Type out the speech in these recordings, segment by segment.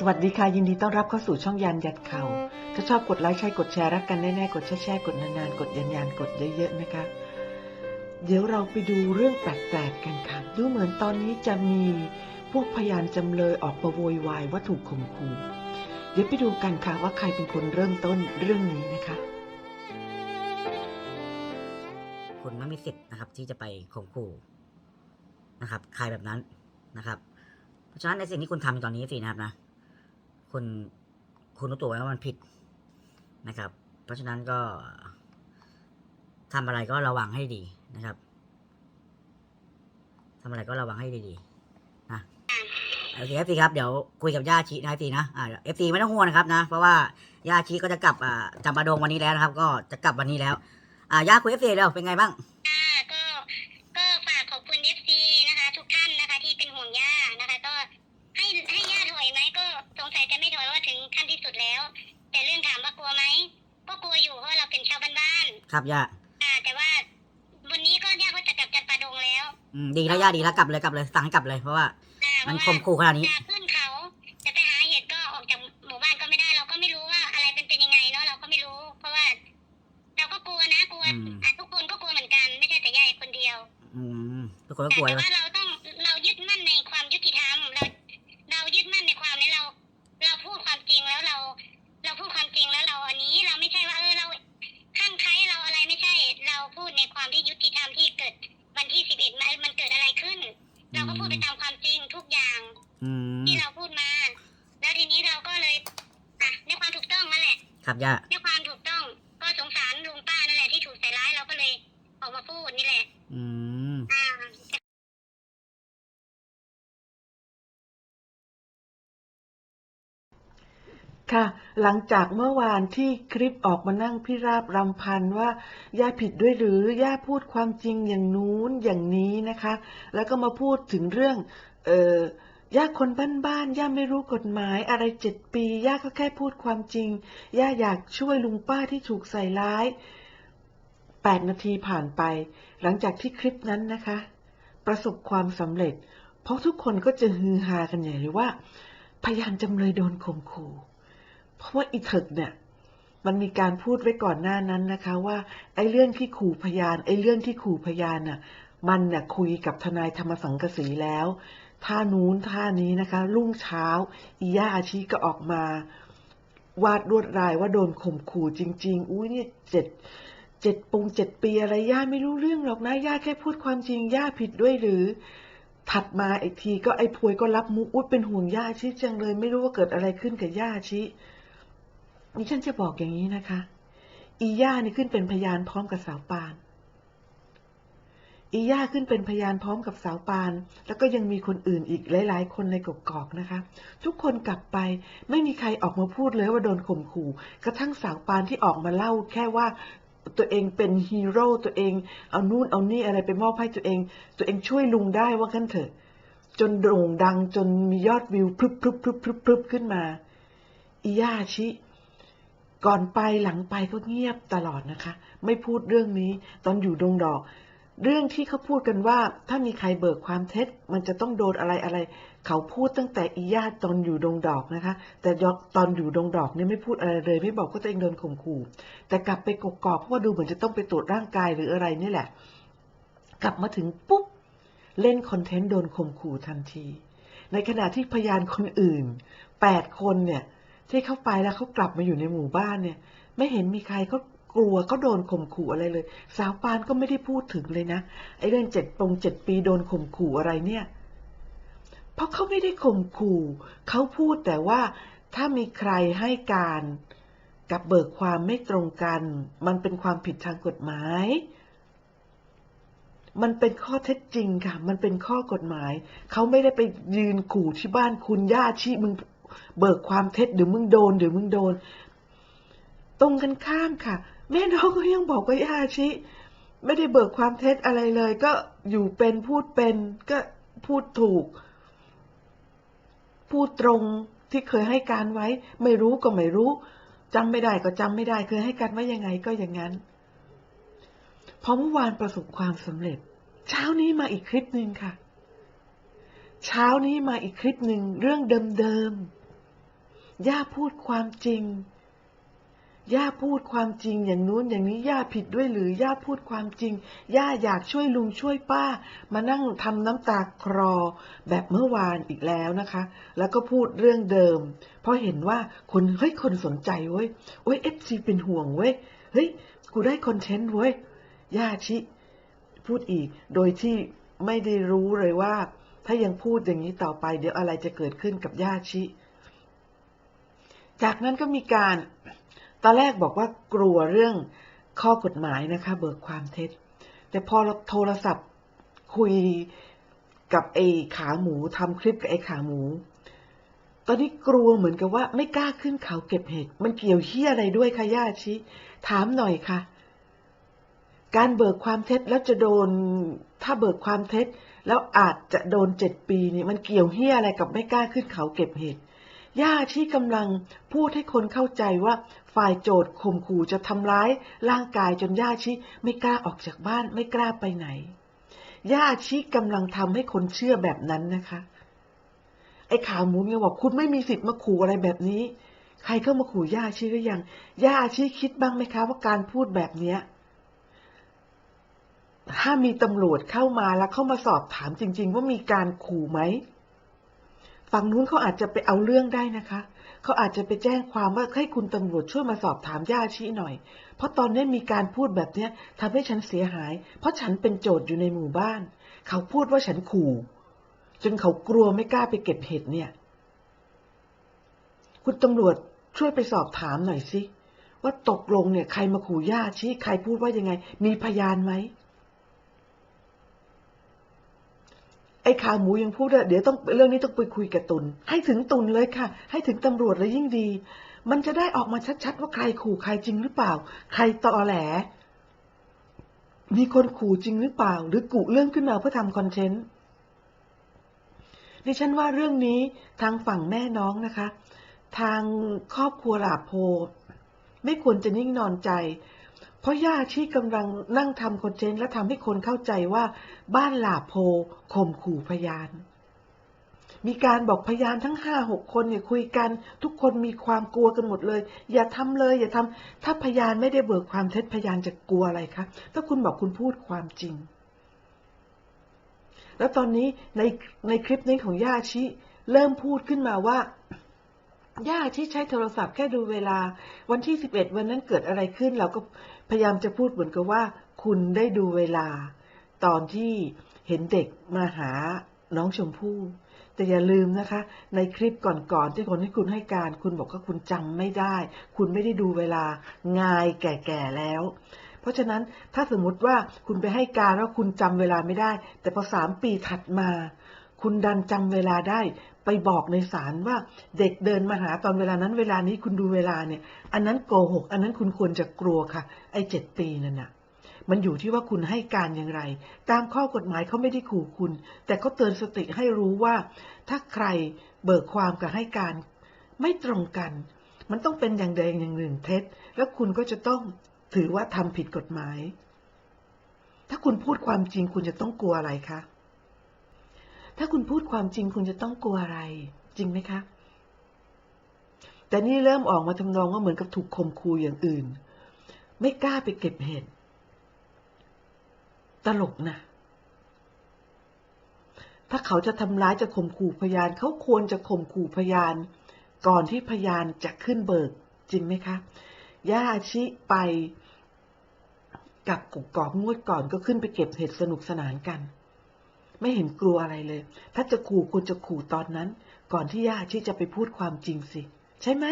สวัสดีค่ะ ยินดีต้อนรับเข้าสู่ช่องยันยัดเข่าถ้าชอบกดไลค์ใช่กดแชร์รักกันแน่ๆกดแชร์ๆกดนานๆ กดยันยันกดเยอะๆนะคะ เดี๋ยวเราไปดูเรื่องแปลกๆกันค่ะ ดูเหมือนตอนนี้จะมีพวกพยานจำเลยออกมาโวยวายว่าถูกข่มขู่เดี๋ยวไปดูกันค่ะว่าใครเป็นคนเริ่มต้นเรื่องนี้นะคะ คุณไม่มีสิทธิ์นะครับ ที่จะไปข่มขู่นะครับ ใครแบบนั้นนะครับ เพราะฉะนั้นในสิ่งที่คุณทำอยู่ตอนนี้สินะครับนะ คุณคุณรู้ตัวไหมว่ามันผิดนะครับ เพราะฉะนั้นก็ทำอะไรก็ระวังให้ดีนะครับทำอะไรก็ระวังให้ดีๆนะโอเคเอฟซีครับเดี๋ยวคุยกับย่าชีนะเอฟซีนะอ่าเอฟซีไม่ต้องห่วงนะครับนะเพราะว่าย่าชีก็จะกลับอ่าจำปาดงวันนี้แล้วนะครับ ก็จะกลับวันนี้แล้ว อ่าย่าคุยเอฟซีแล้วเป็นไงบ้าง ครับย่าๆอ่าแต่ว่าวันนี้ก็ย่าก็จะกลับจันปาดงแล้วอืมดีแล้วย่าดีแล้วกลับเลยกลับเลยสั่งให้กลับเลยเพราะว่า อ่าเพมันราะว่าข่มขู่ขนาดนี้ จะขึ้นเขาจะไปหาเห็ดก็ออกจากหมู่บ้านก็ไม่ได้ เราก็ไม่รู้ว่าอะไรเป็นเป็นยังไงเนาะเราก็ไม่รู้ เพราะว่า เราก็กลัวนะกลัวอืม อะทุกคนก็กลัวเหมือนกัน ไม่ใช่แต่ย่าคนเดียวอืมทุกคนก็กลัวแต่ใช่ไหมว่าเราต้องเรา ครับย่าในความถูกต้องก็สงสารลุงป้านั่นแหละที่ถูกใส่ร้ายเราก็เลยออกมาพูดนี่แหละ อืม อ่าค่ะ หลังจากเมื่อวานที่คลิปออกมานั่งพิราบรำพันว่าย่าผิดด้วยหรือย่าพูดความจริงอย่างนู้นอย่างนี้นะคะ แล้วก็มาพูดถึงเรื่อง เออ ย่าคนบ้านๆย่าไม่รู้กฎหมายอะไรเจ็ดปี ย่าก็แค่พูดความจริง ย่าอยากช่วยลุงป้าที่ถูกใส่ร้ายแปดนาทีผ่านไป หลังจากที่คลิปนั้นนะคะ ประสบความสำเร็จ เพราะทุกคนก็จะฮือฮากันใหญ่เลยว่า พยานจำเลยโดนข่มขู่เพราะว่าอีเถิกเนี่ยมันมีการพูดไว้ก่อนหน้านั้นนะคะว่าไอ้เรื่องที่ขู่พยานไอ้เรื่องที่ขู่พยานน่ะ มันเนี่ยคุยกับทนายธรรมสังกสีแล้ว ท่านู้นท่านี้นะคะ รุ่งเช้าอีย่าอาชีก็ออกมา วาดลวดลายว่าโดนข่มขู่จริง ๆ อุ้ยเนี่ยเจ็ดเจ็ดปงเจ็ดปีอะไรย่าไม่รู้เรื่องหรอกนะย่าแค่พูดความจริงย่าผิดด้วยหรือ ถัดมาอีกทีก็ไอ้พวยก็รับมุกอุ้ยเป็นห่วงย่าชิจังเลย ไม่รู้ว่าเกิดอะไรขึ้นกับย่าชินี่ฉันจะบอกอย่างนี้นะคะ อีย่านี่ขึ้นเป็นพยานพร้อมกับสาวปาน อีย่าขึ้นเป็นพยานพร้อมกับสาวปาน แล้วก็ยังมีคนอื่นอีกหลาย ๆ คนในกกอกนะคะ ทุกคนกลับไปไม่มีใครออกมาพูดเลยว่าโดนข่มขู่ กระทั่งสาวปานที่ออกมาเล่าแค่ว่าตัวเองเป็นฮีโร่ตัวเอง เอานู่นเอานี่อะไรไปมอบให้ตัวเอง ตัวเองช่วยลุงได้ว่ากันเถอะ จนโด่งดังจนมียอดวิวพรึบพรึบพรึบพรึบพรึบขึ้นมาอีย่าชิก่อนไปหลังไปก็เงียบตลอดนะคะ ไม่พูดเรื่องนี้ ตอนอยู่ดงดอก เรื่องที่เขาพูดกันว่า ถ้ามีใครเบิกความเท็จ มันจะต้องโดนอะไรอะไร เขาพูดตั้งแต่อีญาติตอนอยู่ดงดอกนะคะ แต่ยตอนอยู่ดงดอกเนี่ยไม่พูดอะไรเลย ไม่บอกว่าตัวเองโดนข่มขู่ แต่กลับไปกกอกเพราะว่าดูเหมือนจะต้องไปตรวจร่างกายหรืออะไรนี่แหละ กลับมาถึงปุ๊บเล่นคอนเทนต์โดนข่มขู่ทันที ในขณะที่พยานคนอื่นแปดคนเนี่ยที่เข้าไปแล้วเขากลับมาอยู่ในหมู่บ้านเนี่ย ไม่เห็นมีใครเขา กลัวเขาโดนข่มขู่อะไรเลย สาวปานก็ไม่ได้พูดถึงเลยนะไอ้เรื่องเจ็ดปงเจ็ดปีโดนข่มขู่อะไรเนี่ย เพราะเขาไม่ได้ข่มขู่เขาพูดแต่ว่าถ้ามีใครให้การกับเบิกความไม่ตรงกัน มันเป็นความผิดทางกฎหมาย มันเป็นข้อเท็จจริงค่ะ มันเป็นข้อกฎหมาย เขาไม่ได้ไปยืนขู่ที่บ้านคุณย่าชีมึงเบิกความเท็จเดี๋ยวมึงโดนเดี๋ยวมึงโดน ตรงกันข้ามค่ะ แม่น้องก็ยังบอกว่าย่าชิ ไม่ได้เบิกความเท็จอะไรเลย ก็อยู่เป็นพูดเป็นก็พูดถูก พูดตรงที่เคยให้การไว้ ไม่รู้ก็ไม่รู้จำไม่ได้ก็จำไม่ได้เคยให้การไว้ยังไงก็อย่างนั้นพอเมื่อวานประสบความสำเร็จ เช้านี้มาอีกคลิปหนึ่งค่ะ เช้านี้มาอีกคลิปหนึ่งเรื่องเดิมๆย่าพูดความจริง ย่าพูดความจริงอย่างนู้นอย่างนี้ย่าผิดด้วยหรือย่าพูดความจริง ย่าอยากช่วยลุงช่วยป้า มานั่งทำน้ำตาคลอแบบเมื่อวานอีกแล้วนะคะ แล้วก็พูดเรื่องเดิม เพราะเห็นว่าคนเฮ้ยคนสนใจเว้ยโอ้ยเอฟซีเป็นห่วงเว้ยเฮ้ยกูได้คอนเทนต์เว้ยย่าชิ พูดอีกโดยที่ไม่ได้รู้เลยว่า ถ้ายังพูดอย่างนี้ต่อไป เดี๋ยวอะไรจะเกิดขึ้นกับย่าชิ จากนั้นก็มีการ ตอนแรกบอกว่ากลัวเรื่องข้อกฎหมายนะคะ เบิกความเท็จ แต่พอเราโทรศัพท์คุยกับไอ้ขาหมูทำคลิปกับไอ้ขาหมู ตอนนี้กลัวเหมือนกับว่าไม่กล้าขึ้นเขาเก็บเห็ด มันเกี่ยวเฮี้ยอะไรด้วยคะย่าชิ ถามหน่อยค่ะ การเบิกความเท็จแล้วจะโดนถ้าเบิกความเท็จ แล้วอาจจะโดนเจ็ดปีนี่มันเกี่ยวเฮี้ยอะไรกับไม่กล้าขึ้นเขาเก็บเห็ดย่าที่กำลังพูดให้คนเข้าใจว่า ฝ่ายโจทย์ข่มขู่จะทำร้ายร่างกายจนย่าชิไม่กล้าออกจากบ้านไม่กล้าไปไหน ย่าชิกำลังทำให้คนเชื่อแบบนั้นนะคะ ไอ้ข่าวหมูเนี่ยบอกคุณไม่มีสิทธิ์มาขู่อะไรแบบนี้ ใครเข้ามาขู่ย่าชิหรือยัง ย่าชิคิดบ้างไหมคะว่าการพูดแบบเนี้ยถ้ามีตำรวจเข้ามาแล้วเข้ามาสอบถามจริง ๆ ว่ามีการขู่ไหมฝั่งนู้นเขาอาจจะไปเอาเรื่องได้นะคะ เขาอาจจะไปแจ้งความว่าให้คุณตำรวจช่วยมาสอบถามย่าชี้หน่อย เพราะตอนนี้มีการพูดแบบเนี้ยทำให้ฉันเสียหาย เพราะฉันเป็นโจทย์อยู่ในหมู่บ้าน เขาพูดว่าฉันขู่จนเขากลัวไม่กล้าไปเก็บเห็ดเนี่ย คุณตำรวจช่วยไปสอบถามหน่อยสิว่าตกลงเนี่ยใครมาขู่ย่าชี้ใครพูดว่ายังไง มีพยานไหม ไอ้ขาหมูยังพูดว่าเดี๋ยวต้องเรื่องนี้ต้องไปคุยกับตุน ให้ถึงตุนเลยค่ะ ให้ถึงตำรวจเลยยิ่งดี มันจะได้ออกมาชัดๆว่าใครขู่ใครจริงหรือเปล่า ใครตอแหล มีคนขู่จริงหรือเปล่า หรือกุเรื่องขึ้นมาเพื่อทำคอนเทนต์ดิฉันว่าเรื่องนี้ทางฝั่งแม่น้องนะคะ ทางครอบครัวหลาโพ ไม่ควรจะนิ่งนอนใจ เพราะย่าที่กำลังนั่งทำคอนเทนต์และทำให้คนเข้าใจว่าบ้านหลาโพข่มขู่พยาน มีการบอกพยานทั้งห้าหกคนเนี่ยคุยกัน ทุกคนมีความกลัวกันหมดเลย อย่าทำเลย อย่าทำถ้าพยานไม่ได้เบิกความเท็จพยานจะกลัวอะไรคะถ้าคุณบอกคุณพูดความจริง แล้วตอนนี้ในในคลิปนี้ของย่าชิเริ่มพูดขึ้นมาว่าย่าที่ใช้โทรศัพท์แค่ดูเวลา วันที่สิบเอ็ดวันนั้นเกิดอะไรขึ้นเราก็ พยายามจะพูดเหมือนกับว่า คุณได้ดูเวลา ตอนที่เห็นเด็กมาหาน้องชมพู่ แต่อย่าลืมนะคะ ในคลิปก่อนๆที่คนให้คุณให้การ คุณบอกว่าคุณจำไม่ได้ คุณไม่ได้ดูเวลางายแก่ๆแล้ว เพราะฉะนั้นถ้าสมมติว่าคุณไปให้การว่าคุณจำเวลาไม่ได้ แต่พอสามปีถัดมา คุณดันจำเวลาได้ ไปบอกในศาลว่าเด็กเดินมาหาตอนเวลานั้นเวลานี้คุณดูเวลาเนี่ย อันนั้นโกหก อันนั้นคุณควรจะกลัวค่ะ ไอ้เจ็ดปีนั่นน่ะ มันอยู่ที่ว่าคุณให้การอย่างไร ตามข้อกฎหมายเขาไม่ได้ขู่คุณ แต่เขาเตือนสติให้รู้ว่า ถ้าใครเบิกความกับให้การ ไม่ตรงกัน มันต้องเป็นอย่างใดอย่างหนึ่งเท็จ แล้วคุณก็จะต้องถือว่าทำผิดกฎหมาย ถ้าคุณพูดความจริงคุณจะต้องกลัวอะไรคะ ถ้าคุณพูดความจริงคุณจะต้องกลัวอะไร จริงไหมคะ แต่นี่เริ่มออกมาทำนองว่าเหมือนกับถูกข่มขู่อย่างอื่น ไม่กล้าไปเก็บเห็ดตลกนะ ถ้าเขาจะทำร้ายจะข่มขู่พยาน เขาควรจะข่มขู่พยาน ก่อนที่พยานจะขึ้นเบิก จริงไหมคะย่าชิไปกับกุกกอกงวดก่อนก็ขึ้นไปเก็บเห็ดสนุกสนานกัน ไม่เห็นกลัวอะไรเลย ถ้าจะขู่คุณจะขู่ตอนนั้น ก่อนที่ย่าชิจะไปพูดความจริงสิ ใช่ไหม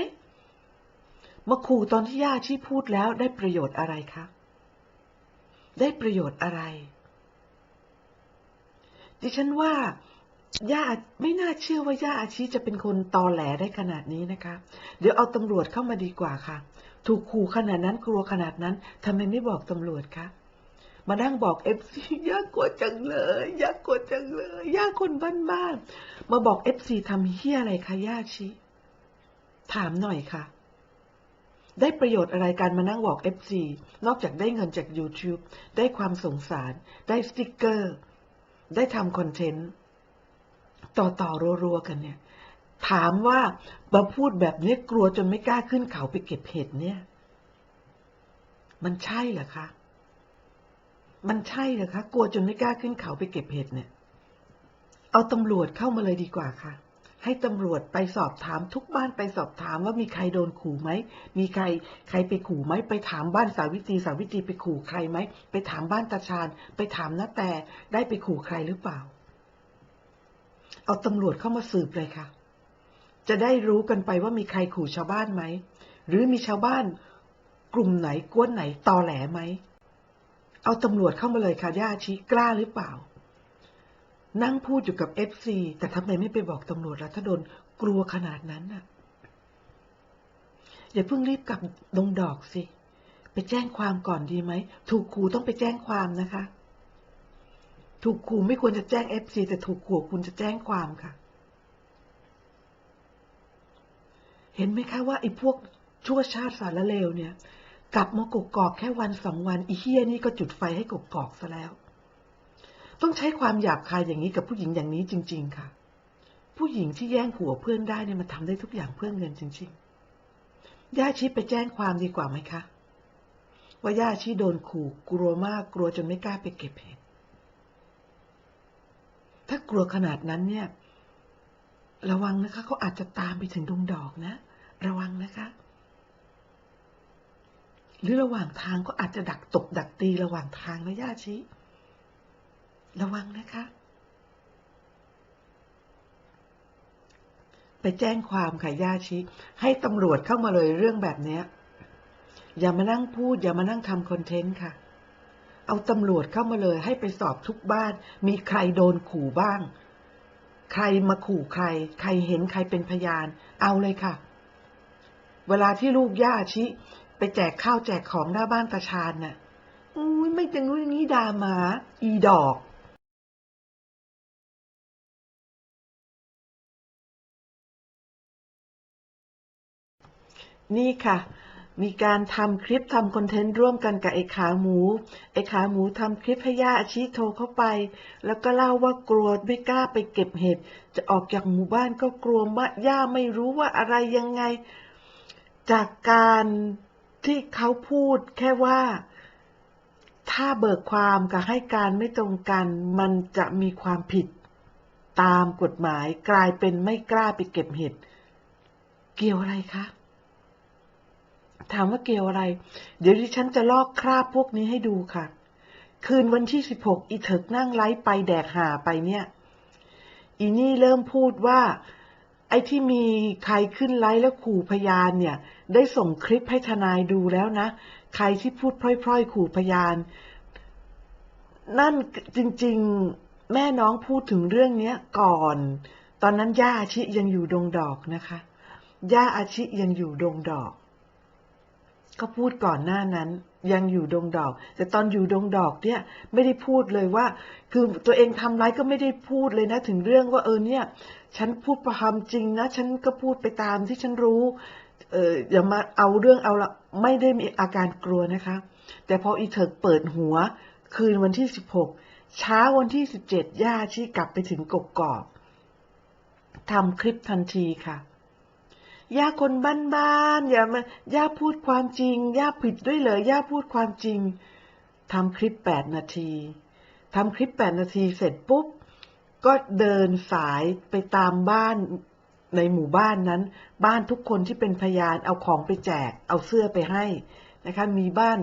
มาขู่ตอนที่ย่าชิพูดแล้วได้ประโยชน์อะไรคะ ได้ประโยชน์อะไร ดิฉันว่าย่าไม่น่าเชื่อว่าย่าอาชีจะเป็นคนตอแหลได้ขนาดนี้นะคะ เดี๋ยวเอาตำรวจเข้ามาดีกว่าค่ะ ถูกขู่ขนาดนั้นกลัวขนาดนั้นทำไมไม่บอกตำรวจคะ มานั่งบอกเอฟซียากกลัวจังเลย ยากกลัวจังเลยยากคนบ้านๆมาบอกเอฟซีทำเฮียอะไรคะย่าชิถามหน่อยค่ะ ได้ประโยชน์อะไรการมานั่งบอกเอฟซีนอกจากได้เงินจาก YouTube ได้ความสงสาร ได้สติกเกอร์ ได้ทำคอนเทนต์ต่อต่อรัวๆกันเนี่ยถามว่ามาพูดแบบนี้กลัวจนไม่กล้าขึ้นเขาไปเก็บเห็ดเนี่ย มันใช่เหรอคะ มันใช่เหรอคะ กลัวจนไม่กล้าขึ้นเขาไปเก็บเห็ดเนี่ย เอาตำรวจเข้ามาเลยดีกว่าค่ะ ให้ตำรวจไปสอบถามทุกบ้านไปสอบถามว่ามีใครโดนขู่ไหม มีใครใครไปขู่ไหม ไปถามบ้านสาวิตรีสาวิตรีไปขู่ใครไหม ไปถามบ้านตาชาญไปถามน้าแต่ได้ไปขู่ใครหรือเปล่า เอาตำรวจเข้ามาสืบเลยค่ะ จะได้รู้กันไปว่ามีใครขู่ชาวบ้านไหม หรือมีชาวบ้าน กลุ่มไหนกวนไหนตอแหลไหม เอาตำรวจเข้ามาเลยค่ะย่าชีกล้าหรือเปล่า นั่งพูดอยู่กับเอฟซีแต่ทำไมไม่ไปบอกตำรวจล่ะถ้าโดนกลัวขนาดนั้นน่ะ อย่าเพิ่งรีบกลับดงดอกสิ ไปแจ้งความก่อนดีไหม ถูกขู่ต้องไปแจ้งความนะคะ ถูกขู่ไม่ควรจะแจ้งเอฟซีแต่ถูกขู่คุณจะแจ้งความค่ะ เห็นไหมคะว่าไอ้พวกชั่วชาติสารเลวเนี่ย กลับมากกอกแค่วันสองวันอีเฮียนี่ก็จุดไฟให้กกอกซะแล้ว ต้องใช้ความหยาบคายอย่างนี้กับผู้หญิงอย่างนี้จริง ๆ ค่ะ ผู้หญิงที่แย่งผัวเพื่อนได้เนี่ยมันทำได้ทุกอย่างเพื่อเงินจริงๆย่าชีไปแจ้งความดีกว่าไหมคะ ว่าย่าชีโดนขู่กลัวมากกลัวจนไม่กล้าไปเก็บเห็ดถ้ากลัวขนาดนั้นเนี่ย ระวังนะคะเขาอาจจะตามไปถึงดงดอกนะ ระวังนะคะ หรือระหว่างทางก็อาจจะดักตกดักตีระหว่างทางนะย่าชีระวังนะคะ ไปแจ้งความค่ะย่าชีให้ตำรวจเข้ามาเลยเรื่องแบบนี้อย่ามานั่งพูด อย่ามานั่งทำคอนเทนต์ค่ะ เอาตำรวจเข้ามาเลย ให้ไปสอบทุกบ้าน มีใครโดนขู่บ้าง ใครมาขู่ใคร ใครเห็นใครเป็นพยาน เอาเลยค่ะ เวลาที่ลูกย่าชิ ไปแจกข้าวแจกของหน้าบ้านตาชาญน่ะอุ้ยไม่จังรู้อย่างนี้ด่าหมา อีดอกนี่ค่ะ มีการทำคลิปทำคอนเทนต์ร่วมกันกับไอ้ขาหมู ไอ้ขาหมูทำคลิปให้ย่าอาชิโทรเข้าไป แล้วก็เล่าว่ากลัวไม่กล้าไปเก็บเห็ด จะออกจากหมู่บ้านก็กลัวว่าย่าไม่รู้ว่าอะไรยังไง จากการ ที่เขาพูดแค่ว่า ถ้าเบิกความกับให้การไม่ตรงกัน มันจะมีความผิด ตามกฎหมายกลายเป็นไม่กล้าไปเก็บเห็ด เกี่ยวอะไรคะ ถามว่าเกี่ยวอะไร เดี๋ยวดิฉันจะลอกคราบพวกนี้ให้ดูค่ะ คืนวันที่สิบหกอีเถิกนั่งไลฟ์ไปแดกหาไปเนี่ย อีนี่เริ่มพูดว่า ไอ้ที่มีใครขึ้นไลฟ์แล้วขู่พยานเนี่ย ได้ส่งคลิปให้ทนายดูแล้วนะ ใครที่พูดพร่อยๆ ขู่พยาน นั่นจริงๆแม่น้องพูดถึงเรื่องเนี้ยก่อน ตอนนั้นย่าอาชิยังอยู่ดงดอกนะคะ ย่าอาชิยังอยู่ดงดอก ก็พูดก่อนหน้านั้น ยังอยู่ดงดอก แต่ตอนอยู่ดงดอกเนี่ยไม่ได้พูดเลยว่า คือตัวเองทำร้ายก็ไม่ได้พูดเลยนะ ถึงเรื่องว่าเออเนี่ย ฉันพูดความจริงนะ ฉันก็พูดไปตามที่ฉันรู้ เอออย่ามาเอาเรื่องเอาละไม่ได้มีอาการกลัวนะคะ แต่พออีเถิกเปิดหัว คืนวันที่สิบหกเช้าวันที่สิบเจ็ดย่าชี้กลับไปถึงกกอกทำคลิปทันทีค่ะ ย่าคนบ้านๆอย่ามาย่าพูดความจริง ย่าผิดด้วยเหรอย่าพูดความจริงทำคลิปแปดนาทีทำคลิปแปดนาทีเสร็จปุ๊บ ก็เดินสายไปตามบ้านในหมู่บ้านนั้น บ้านทุกคนที่เป็นพยานเอาของไปแจก เอาเสื้อไปให้นะคะ มีบ้าน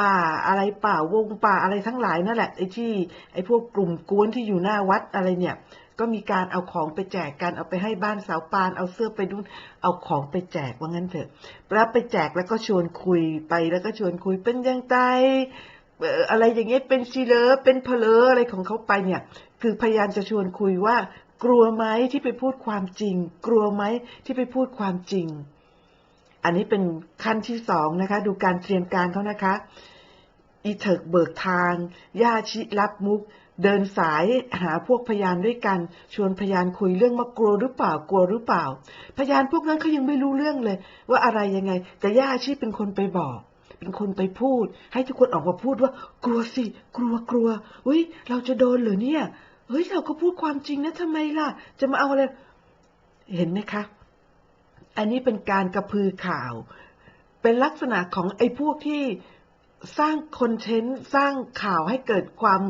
ป่าอะไรป่าวงป่าอะไรทั้งหลายนั่นแหละไอ้ที่ไอ้พวกกลุ่มกวนที่อยู่หน้าวัดอะไรเนี่ย ก็มีการเอาของไปแจกกันเอาไปให้บ้านสาวปาน เอาเสื้อไปนู่นเอาของไปแจกว่างั้นเถอะแล้วไปแจกแล้วก็ชวนคุยไปแล้วก็ชวนคุยเป็นยังไงเอออะไรอย่างเงี้ยเป็นซีเลอเป็นเพลออะไรของเขาไปเนี่ย คือพยายามจะชวนคุยว่า กลัวไหมที่ไปพูดความจริง กลัวไหมที่ไปพูดความจริง อันนี้เป็นขั้นที่สองนะคะ ดูการเตรียมการเขานะคะ อีเถิกเบิกทางย่าชิรับมุก เดินสายหาพวกพยานด้วยกัน ชวนพยานคุยเรื่องมากลัวหรือเปล่ากลัวหรือเปล่า พยานพวกนั้นเขายังไม่รู้เรื่องเลย ว่าอะไรยังไง แต่ย่าชิเป็นคนไปบอก เป็นคนไปพูด ให้ทุกคนออกมาพูดว่า กลัวสิ กลัวกลัวเฮ้ย เราจะโดนหรือเนี่ยเฮ้ยเราก็พูดความจริงนะทำไมล่ะ จะมาเอาอะไรเห็นไหมคะ อันนี้เป็นการกระพือข่าว เป็นลักษณะของไอ้พวกที่สร้างคอนเทนต์สร้างข่าวให้เกิดความ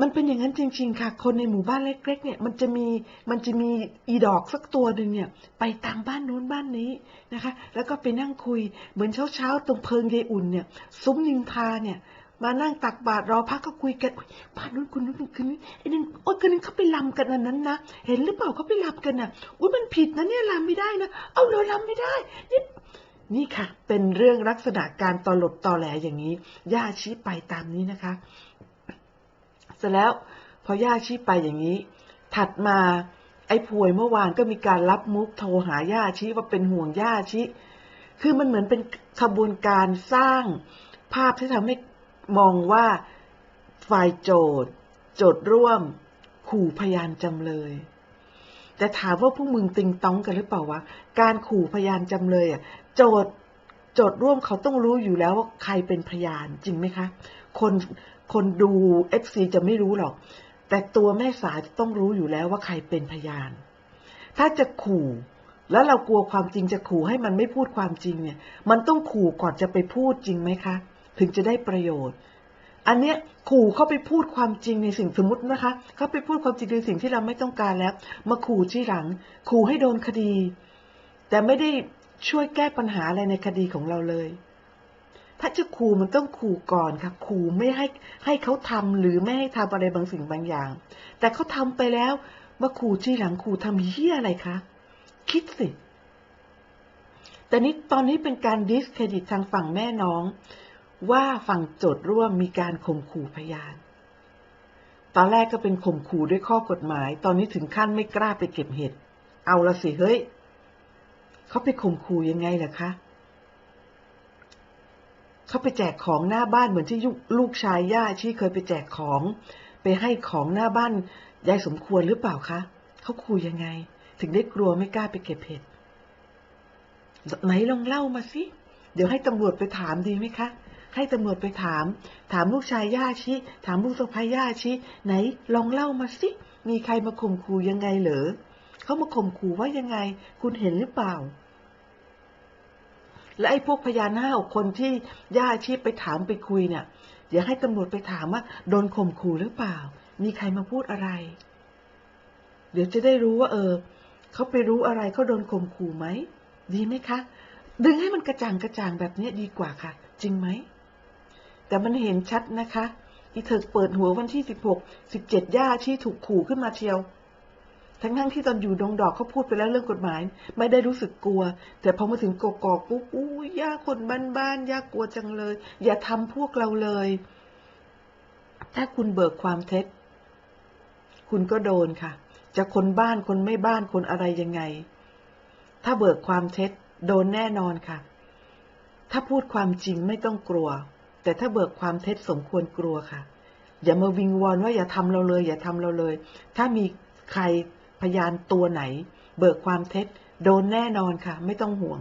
มันเป็นอย่างนั้นจริง ๆ ค่ะ คนในหมู่บ้านเล็ก ๆ เนี่ยมันจะมีมันจะมีอีดอกสักตัวหนึ่งเนี่ย ไปตามบ้านโน้นบ้านนี้นะคะ แล้วก็ไปนั่งคุยเหมือนเช้าๆตรงเพิงยายอุ่นเนี่ย ซุ้มนินทาเนี่ยมานั่งตักบาตรรอพักก็คุยกันบ้านนู้นคนนู้นคืนนี้ไอ้นั่นโอ้ยคืนนี้เขาไปลำกันอันนั้นนะเห็นหรือเปล่าเขาไปลำกันน่ะอุ้ยมันผิดนะเนี่ยลำไม่ได้นะเอาเลยลำไม่ได้นี่นี่ค่ะ เป็นเรื่องลักษณะการตอหลดตอแหลอย่างนี้ย่าชี้ไปตามนี้นะคะ เสร็จแล้วพอย่าชี้ไปอย่างนี้ ถัดมาไอ้พวยเมื่อวานก็มีการรับมุกโทรหาย่าชี้ว่าเป็นห่วงย่าชี้คือมันเหมือนเป็นขบวนการสร้างภาพที่ทำให้มองว่าฝ่ายโจทย์โจทย์ร่วม ขู่พยานจำเลย แต่ถามว่าพวกมึงติงต้องกันหรือเปล่าวะ การขู่พยานจำเลยอะ โจทย์โจทย์ร่วมเขาต้องรู้อยู่แล้วว่าใครเป็นพยานจริงไหมคะ คน คนดูเอฟซีจะไม่รู้หรอก แต่ตัวแม่สายจะต้องรู้อยู่แล้วว่าใครเป็นพยาน ถ้าจะขู่ แล้วเรากลัวความจริงจะขู่ให้มันไม่พูดความจริงเนี่ย มันต้องขู่ก่อนจะไปพูดจริงไหมคะ ถึงจะได้ประโยชน์ อันเนี้ยขู่เข้าไปพูดความจริงในสิ่งสมมตินะคะ เขาไปพูดความจริงในสิ่งที่เราไม่ต้องการแล้ว มาขู่ที่หลัง ขู่ให้โดนคดี แต่ไม่ได้ช่วยแก้ปัญหาอะไรในคดีของเราเลย ถ้าจะขู่มันต้องขู่ก่อนค่ะขู่ไม่ให้ให้เขาทำหรือไม่ให้ทำอะไรบางสิ่งบางอย่าง แต่เขาทำไปแล้วมาขู่ที่หลังขู่ทำเหี้ยอะไรคะคิดสิแต่นี้ตอนนี้เป็นการดิสเครดิตทางฝั่งแม่น้อง ว่าฝั่งโจทย์ร่วมมีการข่มขู่พยาน ตอนแรกก็เป็นข่มขู่ด้วยข้อกฎหมาย ตอนนี้ถึงขั้นไม่กล้าไปเก็บเห็ดเอาละสิเฮ้ยเขาไปข่มขู่ยังไงล่ะคะ เขาไปแจกของหน้าบ้านเหมือนที่ยุลูกชายย่าชี้เคยไปแจกของ ไปให้ของหน้าบ้านยายสมควรหรือเปล่าคะเขาขู่ยังไง ถึงได้กลัวไม่กล้าไปเก็บเห็ดไหนลองเล่ามาสิเดี๋ยวให้ตำรวจไปถามดีไหมคะ ให้ตำรวจไปถาม ถามลูกชายย่าชิ ถามลูกสะพ้ายย่าชิ ไหนลองเล่ามาสิ มีใครมาข่มขู่ยังไงเหรอเขามาข่มขู่ว่ายังไง คุณเห็นหรือเปล่า และไอ้พวกพยานห้าหกคนที่ย่าชีพไปถามไปคุยเนี่ยเดี๋ยวให้ตำรวจไปถามว่าโดนข่มขู่หรือเปล่า มีใครมาพูดอะไร เดี๋ยวจะได้รู้ว่า เออเขาไปรู้อะไรเขาโดนข่มขู่ไหมดีไหมคะ ดึงให้มันกระจ่างกระจ่างแบบนี้ดีกว่าค่ะ จริงไหมแต่มันเห็นชัดนะคะอีเถิกเปิดหัววันที่สิบหกสิบเจ็ดย่าชี้ถูกขู่ขึ้นมาเชียว ทั้งทั้งๆที่ตอนอยู่ดงดอกเขาพูดไปแล้วเรื่องกฎหมาย ไม่ได้รู้สึกกลัว แต่พอมาถึงกกอกปุ๊บอู้ยย่าคนบ้านๆย่ากลัวจังเลย อย่าทำพวกเราเลย ถ้าคุณเบิกความเท็จ คุณก็โดนค่ะ จะคนบ้านคนไม่บ้านคนอะไรยังไง ถ้าเบิกความเท็จ โดนแน่นอนค่ะ ถ้าพูดความจริงไม่ต้องกลัว แต่ถ้าเบิกความเท็จสมควรกลัวค่ะ อย่ามาวิงวอนว่าอย่าทำเราเลย อย่าทำเราเลย ถ้ามีใคร พยานตัวไหน เบิกความเท็จ โดนแน่นอนค่ะ ไม่ต้องห่วง